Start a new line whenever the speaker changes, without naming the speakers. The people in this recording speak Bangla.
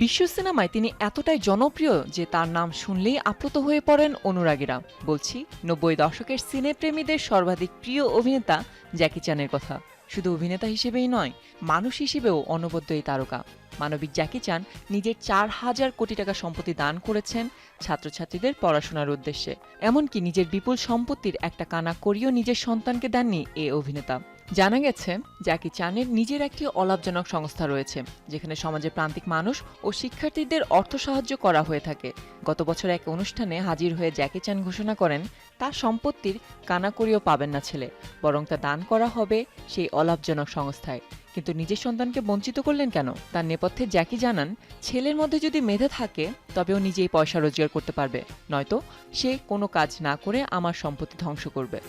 বিশ্ব সিনেমায় তিনি এতটাই জনপ্রিয় যে তার নাম শুনলেই আপ্লুত হয়ে পড়েন অনুরাগীরা। বলছি, নব্বই দশকের সিনেপ্রেমীদের সর্বাধিক প্রিয় অভিনেতা জ্যাকি চ্যানের কথা। শুধু অভিনেতা হিসেবেই নয়, মানুষ হিসেবেও অনবদ্য এই তারকা। মানবিক জ্যাকি চান নিজের চার হাজার কোটি টাকা সম্পত্তি দান করেছেন ছাত্রছাত্রীদের পড়াশোনার উদ্দেশ্যে। এমনকি নিজের বিপুল সম্পত্তির একটা কানা করিও নিজের সন্তানকে দেননি এ অভিনেতা। জানা গেছে, জ্যাকি চানের নিজের একটি অলাভজনক সংস্থা রয়েছে, যেখানে সমাজের প্রান্তিক মানুষ ও শিক্ষার্থীদের অর্থ সাহায্য করা হয়ে থাকে। গত বছর এক অনুষ্ঠানে হাজির হয়ে জ্যাকি চান ঘোষণা করেন, তার সম্পত্তির কানাকড়িও পাবেন না ছেলে, বরং তা দান করা হবে সেই অলাভজনক সংস্থায়। কিন্তু নিজের সন্তানকে বঞ্চিত করলেন কেন? তার নেপথ্যে জ্যাকি জানান, ছেলের মধ্যে যদি মেধা থাকে, তবেও নিজেই পয়সা রোজগার করতে পারবে, নয়তো সে কোনো কাজ না করে আমার সম্পত্তি ধ্বংস করবে।